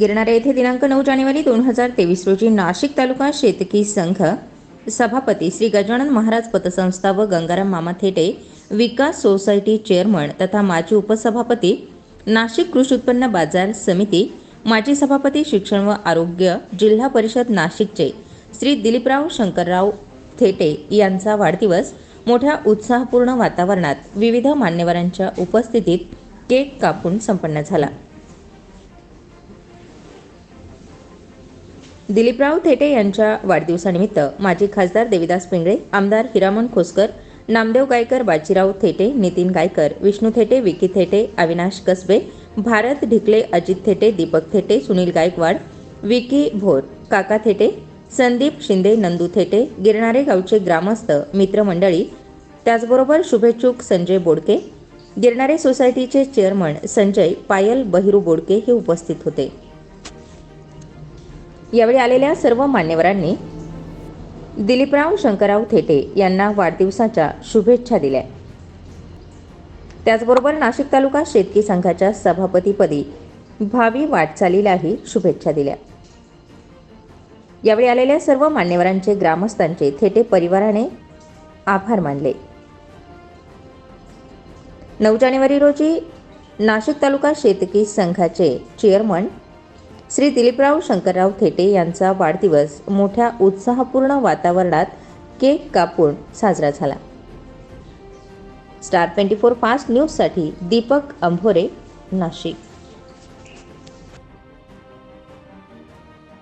गिरणारे येथे दिनांक नऊ जानेवारी दोन हजार तेवीस रोजी नाशिक तालुका शेतकी संघ सभापती श्री गजानन महाराज पतसंस्था व गंगाराम मामा थेटे विकास सोसायटी चेअरमन तथा माजी उपसभापती नाशिक कृषी उत्पन्न बाजार समिती माजी सभापती शिक्षण व आरोग्य जिल्हा परिषद नाशिकचे श्री दिलीपराव शंकरराव थेटे यांचा वाढदिवस मोठ्या उत्साहपूर्ण वातावरणात विविध मान्यवरांच्या उपस्थितीत केक कापून संपन्न झाला. दिलीपराव थेटे यांच्या वाढदिवसानिमित्त माजी खासदार देविदास पिंगळे आमदार हिरामन खोसकर नामदेव गायकर बाजीराव थेटे नितीन गायकर विष्णू थेटे विकी थेटे अविनाश कसबे भारत ढिकले अजित थेटे दीपक थेटे सुनील गायकवाड विकी भोर काका थेटे संदीप शिंदे नंदू थेटे गिरणारे गावचे ग्रामस्थ मित्रमंडळी त्याचबरोबर शुभेच्छुक संजय बोडके गिरणारे सोसायटीचे चेअरमन संजय पायल बहिरू बोडके हे उपस्थित होते. यावेळी आलेल्या सर्व मान्यवरांनी दिलीपराव शंकरराव थेटे यांना वाढदिवसाच्या शुभेच्छा दिल्या. त्याचबरोबर नाशिक तालुका शेतकी संघाच्या सभापतीपदी भावी वाटचालीलाही शुभेच्छा दिल्या. यावेळी आलेल्या सर्व मान्यवरांचे ग्रामस्थांचे थेटे परिवाराने आभार मानले. नऊ जानेवारी रोजी नाशिक तालुका शेतकी संघाचे चेअरमन श्री दिलीपराव शंकरराव थेटे यांचा वाढदिवस मोठ्या उत्साहपूर्ण वातावरणात केक कापून साजरा झाला. स्टार ट्वेंटी फोर फास्ट न्यूजसाठी दीपक अंभोरे नाशिक.